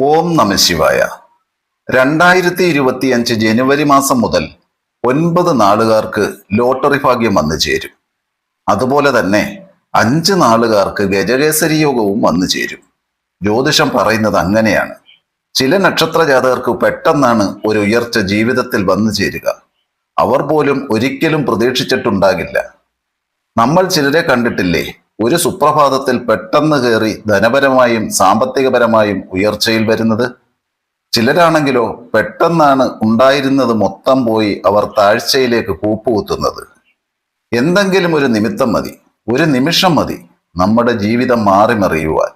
ഓം നമ ശിവായ. രണ്ടായിരത്തി ഇരുപത്തിയഞ്ച് ജനുവരി മാസം മുതൽ ഒൻപത് നാളുകാർക്ക് ലോട്ടറി ഭാഗ്യം വന്നു ചേരും. അതുപോലെ തന്നെ അഞ്ച് നാളുകാർക്ക് ഗജകേസരി യോഗവും വന്നു ചേരും. ജ്യോതിഷം പറയുന്നത് അങ്ങനെയാണ്. ചില നക്ഷത്ര ജാതകർക്ക് പെട്ടെന്നാണ് ഒരു ഉയർച്ച ജീവിതത്തിൽ വന്നു ചേരുക. അവർ പോലും ഒരിക്കലും പ്രതീക്ഷിച്ചിട്ടുണ്ടാകില്ല. നമ്മൾ ചിലരെ കണ്ടിട്ടില്ലേ? ഒരു സുപ്രഭാതത്തിൽ പെട്ടെന്ന് കയറി ധനപരമായും സാമ്പത്തികപരമായും ഉയർച്ചയിൽ വരുന്നത്? ചിലരാണെങ്കിലോ പെട്ടെന്നാണ് ഉണ്ടായിരുന്നത് മൊത്തം പോയി അവർ താഴ്ചയിലേക്ക് കൂപ്പുകുത്തുന്നത്. എന്തെങ്കിലും ഒരു നിമിത്തം മതി. ഒരു നിമിഷം മതി നമ്മുടെ ജീവിതം മാറിമറിയുവാൻ.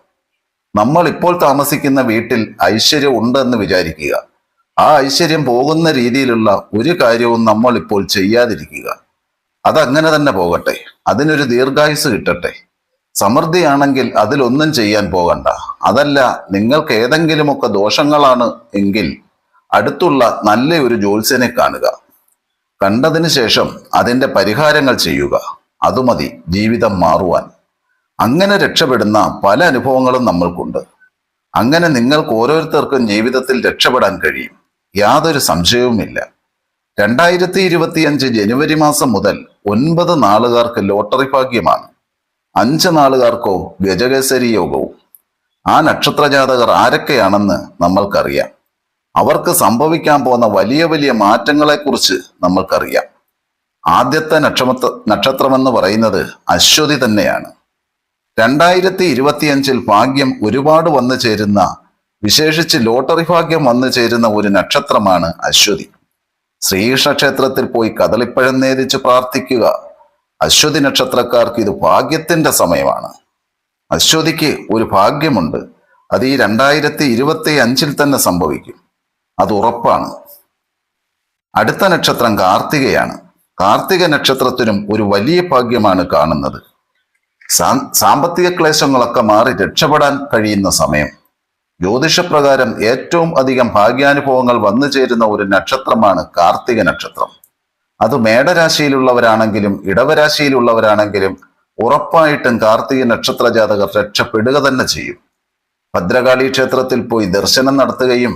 നമ്മൾ ഇപ്പോൾ താമസിക്കുന്ന വീട്ടിൽ ഐശ്വര്യം ഉണ്ടെന്ന് വിചാരിക്കുക. ആ ഐശ്വര്യം പോകുന്ന രീതിയിലുള്ള ഒരു കാര്യവും നമ്മൾ ഇപ്പോൾ ചെയ്യാതിരിക്കുക. അതങ്ങനെ തന്നെ പോകട്ടെ. അതിനൊരു ദീർഘായുസ് കിട്ടട്ടെ. സമൃദ്ധിയാണെങ്കിൽ അതിലൊന്നും ചെയ്യാൻ പോകണ്ട. അതല്ല നിങ്ങൾക്ക് ഏതെങ്കിലുമൊക്കെ ദോഷങ്ങളാണ് എങ്കിൽ അടുത്തുള്ള നല്ല ഒരു ജ്യോത്സ്യനെ കാണുക. കണ്ടതിന് ശേഷം അതിന്റെ പരിഹാരങ്ങൾ ചെയ്യുക. അതുമതി ജീവിതം മാറുവാൻ. അങ്ങനെ രക്ഷപ്പെടുന്ന പല അനുഭവങ്ങളും നമ്മൾക്കുണ്ട്. അങ്ങനെ നിങ്ങൾക്ക് ഓരോരുത്തർക്കും ജീവിതത്തിൽ രക്ഷപ്പെടാൻ കഴിയും. യാതൊരു സംശയവുമില്ല. രണ്ടായിരത്തി ഇരുപത്തിയഞ്ച് ജനുവരി മാസം മുതൽ ഒൻപത് നാളുകാർക്ക് ലോട്ടറി ഭാഗ്യമാണ്. അഞ്ച് നാളുകാർക്കോ ഗജകേസരി യോഗവും. ആ നക്ഷത്രജാതകർ ആരൊക്കെയാണെന്ന് നമ്മൾക്കറിയാം. അവർക്ക് സംഭവിക്കാൻ പോകുന്ന വലിയ വലിയ മാറ്റങ്ങളെക്കുറിച്ച് നമ്മൾക്കറിയാം. ആദ്യത്തെ നക്ഷത്ര നക്ഷത്രമെന്ന് പറയുന്നത് അശ്വതി തന്നെയാണ്. രണ്ടായിരത്തി ഇരുപത്തിയഞ്ചിൽ ഭാഗ്യം ഒരുപാട് വന്നു ചേരുന്ന വിശേഷിച്ച് ലോട്ടറി ഭാഗ്യം വന്നു ചേരുന്ന ഒരു നക്ഷത്രമാണ് അശ്വതി. ശ്രീകൃഷ്ണ ക്ഷേത്രത്തിൽ പോയി കദളിപ്പഴം നേദിച്ച് പ്രാർത്ഥിക്കുക അശ്വതി നക്ഷത്രക്കാർക്ക് ഇത് ഭാഗ്യത്തിന്റെ സമയമാണ്. അശ്വതിക്ക് ഒരു ഭാഗ്യമുണ്ട്. അത് ഈ രണ്ടായിരത്തി ഇരുപത്തി അഞ്ചിൽ തന്നെ സംഭവിക്കും. അത് ഉറപ്പാണ്. അടുത്ത നക്ഷത്രം കാർത്തികയാണ്. കാർത്തിക നക്ഷത്രത്തിനും ഒരു വലിയ ഭാഗ്യമാണ് കാണുന്നത്. സാമ്പത്തിക ക്ലേശങ്ങളൊക്കെ മാറി രക്ഷപ്പെടാൻ കഴിയുന്ന സമയം. ജ്യോതിഷപ്രകാരം ഏറ്റവും അധികം ഭാഗ്യാനുഭവങ്ങൾ വന്നു ചേരുന്ന ഒരു നക്ഷത്രമാണ് കാർത്തിക നക്ഷത്രം. അത് മേടരാശിയിലുള്ളവരാണെങ്കിലും ഇടവരാശിയിലുള്ളവരാണെങ്കിലും ഉറപ്പായിട്ടും കാർത്തിക നക്ഷത്ര ജാതകർ രക്ഷപ്പെടുക തന്നെ ചെയ്യും. ഭദ്രകാളി ക്ഷേത്രത്തിൽ പോയി ദർശനം നടത്തുകയും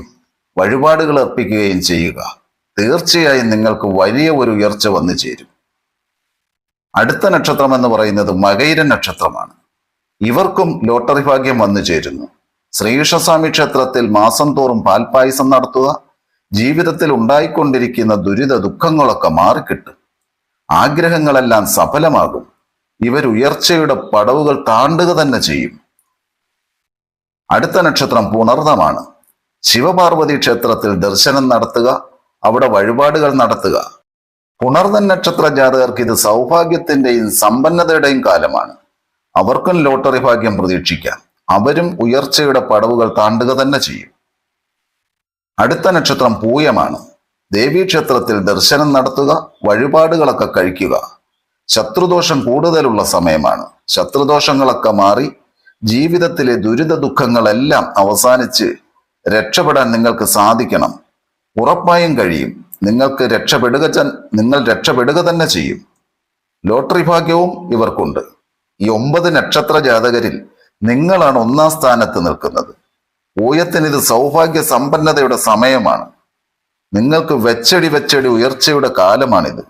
വഴിപാടുകൾ അർപ്പിക്കുകയും ചെയ്യുക. തീർച്ചയായും നിങ്ങൾക്ക് വലിയ ഒരു ഉയർച്ച വന്നു ചേരും. അടുത്ത നക്ഷത്രം എന്ന് പറയുന്നത് മകൈര നക്ഷത്രമാണ്. ഇവർക്കും ലോട്ടറി ഭാഗ്യം വന്നു ചേരുന്നു. ശ്രീകൃഷ്ണസ്വാമി ക്ഷേത്രത്തിൽ മാസം തോറും പാൽപായസം നടത്തുക ജീവിതത്തിൽ ഉണ്ടായിക്കൊണ്ടിരിക്കുന്ന ദുരിത ദുഃഖങ്ങളൊക്കെ മാറിക്കിട്ടും. ആഗ്രഹങ്ങളെല്ലാം സഫലമാകും. ഇവരുയർച്ചയുടെ പടവുകൾ താണ്ടുക തന്നെ ചെയ്യും. അടുത്ത നക്ഷത്രം പുണർദമാണ് ശിവപാർവതി ക്ഷേത്രത്തിൽ ദർശനം നടത്തുക അവിടെ വഴിപാടുകൾ നടത്തുക. പുണർദൻ നക്ഷത്ര ജാതകർക്ക് ഇത് സൗഭാഗ്യത്തിന്റെയും സമ്പന്നതയുടെയും കാലമാണ്. അവർക്കും ലോട്ടറി ഭാഗ്യം പ്രതീക്ഷിക്കാം. അവരും ഉയർച്ചയുടെ പടവുകൾ താണ്ടുക തന്നെ ചെയ്യും. അടുത്ത നക്ഷത്രം പൂയമാണ്. ദേവീക്ഷേത്രത്തിൽ ദർശനം നടത്തുക വഴിപാടുകളൊക്കെ കഴിക്കുക. ശത്രുദോഷം കൂടുതലുള്ള സമയമാണ്. ശത്രുദോഷങ്ങളൊക്കെ മാറി ജീവിതത്തിലെ ദുരിത ദുഃഖങ്ങളെല്ലാം അവസാനിച്ച് രക്ഷപ്പെടാൻ നിങ്ങൾക്ക് സാധിക്കണം. ഉറപ്പായും കഴിയും. നിങ്ങൾക്ക് രക്ഷപ്പെടുക നിങ്ങൾ രക്ഷപ്പെടുക തന്നെ ചെയ്യും. ലോട്ടറി ഭാഗ്യവും ഇവർക്കുണ്ട്. ഈ ഒമ്പത് നക്ഷത്ര ജാതകരിൽ നിങ്ങളാണ് ഒന്നാം സ്ഥാനത്ത് നിൽക്കുന്നത്. ഊയത്തിന് ഇത് സൗഭാഗ്യ സമ്പന്നതയുടെ സമയമാണ്. നിങ്ങൾക്ക് വെച്ചടി വെച്ചടി ഉയർച്ചയുടെ കാലമാണിത്.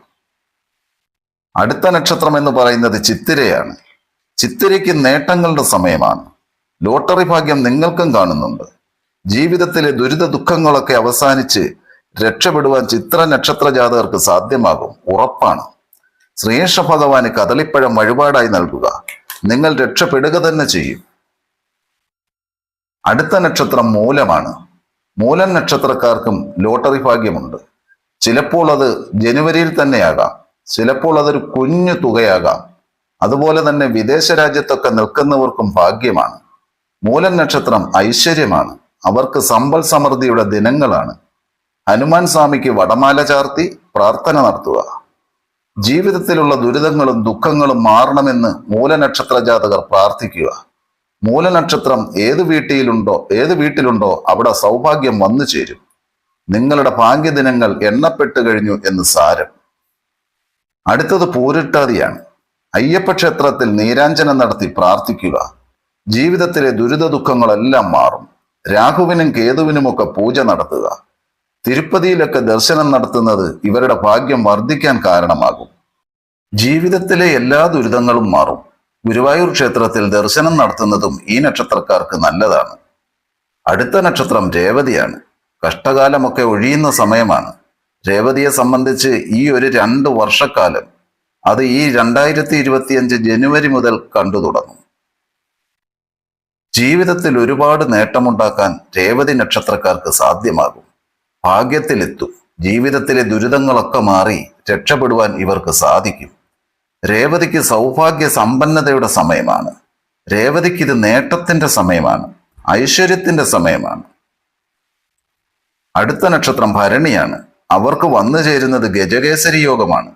അടുത്ത നക്ഷത്രം എന്ന് പറയുന്നത് ചിത്തിരയാണ്. ചിത്തിരയ്ക്ക് നേട്ടങ്ങളുടെ സമയമാണ്. ലോട്ടറി ഭാഗ്യം നിങ്ങൾക്കും കാണുന്നുണ്ട്. ജീവിതത്തിലെ ദുരിത ദുഃഖങ്ങളൊക്കെ അവസാനിച്ച് രക്ഷപ്പെടുവാൻ ചിത്ര നക്ഷത്ര ജാതകർക്ക് സാധ്യമാകും. ഉറപ്പാണ്. ശ്രീകൃഷ്ണ ഭഗവാന് കദളിപ്പഴം വഴിപാടായി നൽകുക. നിങ്ങൾ രക്ഷപ്പെടുക തന്നെ ചെയ്യും. അടുത്ത നക്ഷത്രം മൂലമാണ്. മൂലം നക്ഷത്രക്കാർക്കും ലോട്ടറി ഭാഗ്യമുണ്ട്. ചിലപ്പോൾ അത് ജനുവരിയിൽ തന്നെയാകാം. ചിലപ്പോൾ അതൊരു കുഞ്ഞു തുകയാകാം. അതുപോലെ തന്നെ വിദേശ രാജ്യത്തൊക്കെ നിൽക്കുന്നവർക്കും ഭാഗ്യമാണ്. മൂലം നക്ഷത്രം ഐശ്വര്യമാണ്. അവർക്ക് സമ്പൽ സമൃദ്ധിയുടെ ദിനങ്ങളാണ്. ഹനുമാൻ സ്വാമിക്ക് വടമാല ചാർത്തി പ്രാർത്ഥന നടത്തുക. ജീവിതത്തിലുള്ള ദുരിതങ്ങളും ദുഃഖങ്ങളും മാറണമെന്ന് മൂലനക്ഷത്ര ജാതകർ പ്രാർത്ഥിക്കുക. മൂലനക്ഷത്രം ഏത് വീട്ടിലുണ്ടോ ഏത് വീട്ടിലുണ്ടോ അവിടെ സൗഭാഗ്യം വന്നു ചേരും. നിങ്ങളുടെ ഭാഗ്യദിനങ്ങൾ എണ്ണപ്പെട്ട് കഴിഞ്ഞു എന്ന് സാരം. അടുത്തത് പൂരിട്ടാതിയാണ്. അയ്യപ്പ ക്ഷേത്രത്തിൽ നീരാഞ്ജനം നടത്തി പ്രാർത്ഥിക്കുക. ജീവിതത്തിലെ ദുരിത ദുഃഖങ്ങളെല്ലാം മാറും. രാഹുവിനും കേതുവിനുമൊക്കെ പൂജ നടത്തുക. തിരുപ്പതിയിലൊക്കെ ദർശനം നടത്തുന്നത് ഇവരുടെ ഭാഗ്യം വർദ്ധിക്കാൻ കാരണമാകും. ജീവിതത്തിലെ എല്ലാ ദുരിതങ്ങളും മാറും. ഗുരുവായൂർ ക്ഷേത്രത്തിൽ ദർശനം നടത്തുന്നതും ഈ നക്ഷത്രക്കാർക്ക് നല്ലതാണ്. അടുത്ത നക്ഷത്രം രേവതിയാണ്. കഷ്ടകാലമൊക്കെ ഒഴിയുന്ന സമയമാണ്. രേവതിയെ സംബന്ധിച്ച് ഈ ഒരു രണ്ട് വർഷക്കാലം അത് ഈ രണ്ടായിരത്തി ഇരുപത്തിയഞ്ച് ജനുവരി മുതൽ കണ്ടു തുടങ്ങും. ജീവിതത്തിൽ ഒരുപാട് നേട്ടമുണ്ടാക്കാൻ രേവതി നക്ഷത്രക്കാർക്ക് സാധ്യമാകും. ഭാഗ്യത്തിലെത്തും. ജീവിതത്തിലെ ദുരിതങ്ങളൊക്കെ മാറി രക്ഷപ്പെടുവാൻ ഇവർക്ക് സാധിക്കും. രേവതിക്ക് സൗഭാഗ്യ സമ്പന്നതയുടെ സമയമാണ്. രേവതിക്ക് ഇത് നേട്ടത്തിന്റെ സമയമാണ്. ഐശ്വര്യത്തിന്റെ സമയമാണ്. അടുത്ത നക്ഷത്രം ഭരണിയാണ്. അവർക്ക് വന്നു ചേരുന്നത് ഗജകേസരി യോഗമാണ്.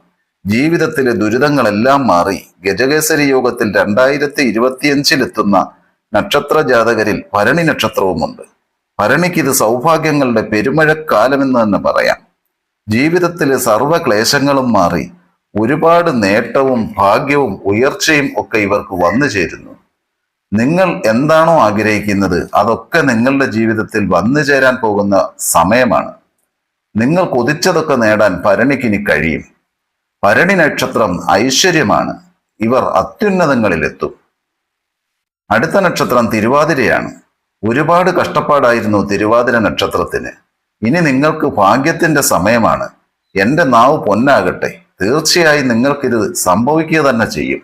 ജീവിതത്തിലെ ദുരിതങ്ങളെല്ലാം മാറി ഗജകേസരി യോഗത്തിൽ രണ്ടായിരത്തി ഇരുപത്തിയഞ്ചിലെത്തുന്ന നക്ഷത്ര ജാതകരിൽ ഭരണി നക്ഷത്രവുമുണ്ട്. ഭരണിക്ക് ഇത് സൗഭാഗ്യങ്ങളുടെ പെരുമഴക്കാലമെന്ന് തന്നെ പറയാം. ജീവിതത്തിലെ സർവ ക്ലേശങ്ങളും മാറി ഒരുപാട് നേട്ടവും ഭാഗ്യവും ഉയർച്ചയും ഒക്കെ ഇവർക്ക് വന്നു ചേരുന്നു. നിങ്ങൾ എന്താണോ ആഗ്രഹിക്കുന്നത് അതൊക്കെ നിങ്ങളുടെ ജീവിതത്തിൽ വന്നു ചേരാൻ പോകുന്ന സമയമാണ്. നിങ്ങൾ കൊതിച്ചതൊക്കെ നേടാൻ ഭരണിക്കിനി കഴിയും. ഭരണി നക്ഷത്രം ഐശ്വര്യമാണ്. ഇവർ അത്യുന്നതങ്ങളിലെത്തും. അടുത്ത നക്ഷത്രം തിരുവാതിരയാണ്. ഒരുപാട് കഷ്ടപ്പാടായിരുന്നു തിരുവാതിര നക്ഷത്രത്തിന്. ഇനി നിങ്ങൾക്ക് ഭാഗ്യത്തിന്റെ സമയമാണ്. എന്റെ നാവ് പൊന്നാകട്ടെ. തീർച്ചയായും നിങ്ങൾക്കിത് സംഭവിക്കുക തന്നെ ചെയ്യും.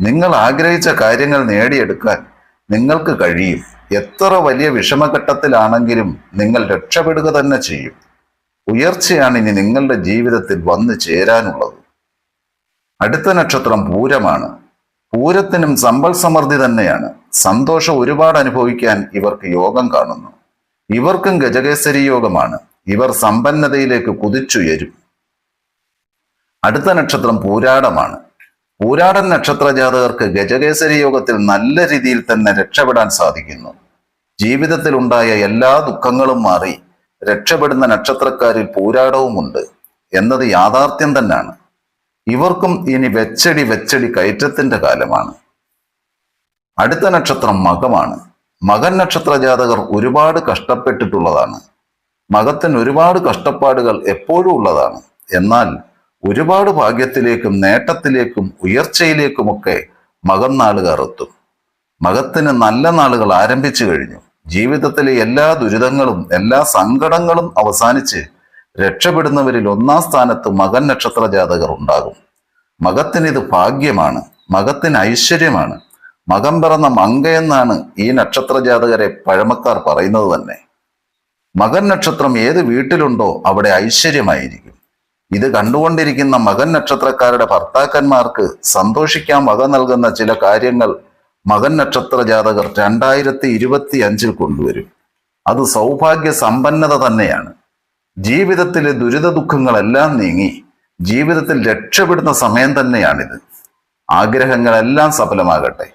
നിങ്ങൾ ആഗ്രഹിച്ച കാര്യങ്ങൾ നേടിയെടുക്കാൻ നിങ്ങൾക്ക് കഴിയും. എത്ര വലിയ വിഷമഘട്ടത്തിലാണെങ്കിലും നിങ്ങൾ രക്ഷപ്പെടുക തന്നെ ചെയ്യും. ഉയർച്ചയാണ് ഇനി നിങ്ങളുടെ ജീവിതത്തിൽ വന്നു ചേരാനുള്ളത്. അടുത്ത നക്ഷത്രം പൂരമാണ്. പൂരത്തിനും സമ്പൽ സമൃദ്ധി തന്നെയാണ്. സന്തോഷം ഒരുപാട് അനുഭവിക്കാൻ ഇവർക്ക് യോഗം കാണുന്നു. ഇവർക്കും ഗജകേസരി യോഗമാണ്. ഇവർ സമ്പന്നതയിലേക്ക് കുതിച്ചുയരും. അടുത്ത നക്ഷത്രം പൂരാടമാണ്. പൂരാടൻ നക്ഷത്ര ജാതകർക്ക് ഗജകേസരി യോഗത്തിൽ നല്ല രീതിയിൽ തന്നെ രക്ഷപ്പെടാൻ സാധിക്കുന്നു. ജീവിതത്തിൽ ഉണ്ടായ എല്ലാ ദുഃഖങ്ങളും മാറി രക്ഷപ്പെടുന്ന നക്ഷത്രക്കാരിൽ പൂരാടവുമുണ്ട് എന്നത് യാഥാർത്ഥ്യം തന്നെയാണ്. ഇവർക്കും ഇനി വെച്ചടി വെച്ചടി കയറ്റത്തിന്റെ കാലമാണ്. അടുത്ത നക്ഷത്രം മകമാണ്. മകൻ നക്ഷത്ര ജാതകർ ഒരുപാട് കഷ്ടപ്പെട്ടിട്ടുള്ളതാണ്. മകത്തിന് ഒരുപാട് കഷ്ടപ്പാടുകൾ എപ്പോഴും ഉള്ളതാണ്. എന്നാൽ ഒരുപാട് ഭാഗ്യത്തിലേക്കും നേട്ടത്തിലേക്കും ഉയർച്ചയിലേക്കുമൊക്കെ മകൻ നാളുകാർ എത്തും. മകത്തിന് നല്ല നാളുകൾ ആരംഭിച്ചു കഴിഞ്ഞു. ജീവിതത്തിലെ എല്ലാ ദുരിതങ്ങളും എല്ലാ സങ്കടങ്ങളും അവസാനിച്ച് രക്ഷപ്പെടുന്നവരിൽ ഒന്നാം സ്ഥാനത്ത് മകൻ നക്ഷത്ര ജാതകർ ഉണ്ടാകും. മകത്തിന് ഇത് ഭാഗ്യമാണ്. മകത്തിന് ഐശ്വര്യമാണ്. മകം പിറന്ന മങ്കയെന്നാണ് ഈ നക്ഷത്ര ജാതകരെ പഴമക്കാർ പറയുന്നത് തന്നെ. മകൻ നക്ഷത്രം ഏത് വീട്ടിലുണ്ടോ അവിടെ ഐശ്വര്യമായിരിക്കും. ഇത് കണ്ടുകൊണ്ടിരിക്കുന്ന മകൻ നക്ഷത്രക്കാരുടെ ഭർത്താക്കന്മാർക്ക് സന്തോഷിക്കാൻ വക നൽകുന്ന ചില കാര്യങ്ങൾ മകൻ നക്ഷത്ര ജാതകർ രണ്ടായിരത്തി ഇരുപത്തി അഞ്ചിൽ കൊണ്ടുവരും. അത് സൗഭാഗ്യ സമ്പന്നത തന്നെയാണ്. ജീവിതത്തിലെ ദുരിത ദുഃഖങ്ങളെല്ലാം നീങ്ങി ജീവിതത്തിൽ രക്ഷപ്പെടുന്ന സമയം തന്നെയാണിത്. ആഗ്രഹങ്ങളെല്ലാം സഫലമാകട്ടെ.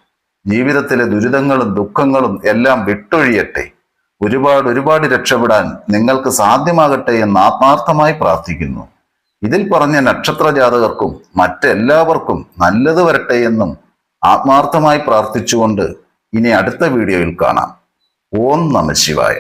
ജീവിതത്തിലെ ദുരിതങ്ങളും ദുഃഖങ്ങളും എല്ലാം വിട്ടൊഴിയട്ടെ. ഒരുപാട് ഒരുപാട് രക്ഷപ്പെടാൻ നിങ്ങൾക്ക് സാധ്യമാകട്ടെ എന്ന് ആത്മാർത്ഥമായി പ്രാർത്ഥിക്കുന്നു. ഇതിൽ പറഞ്ഞ നക്ഷത്ര ജാതകർക്കും മറ്റെല്ലാവർക്കും നല്ലത് വരട്ടെ എന്നും ആത്മാർത്ഥമായി പ്രാർത്ഥിച്ചുകൊണ്ട് ഇനി അടുത്ത വീഡിയോയിൽ കാണാം. ഓം നമ ശിവായ.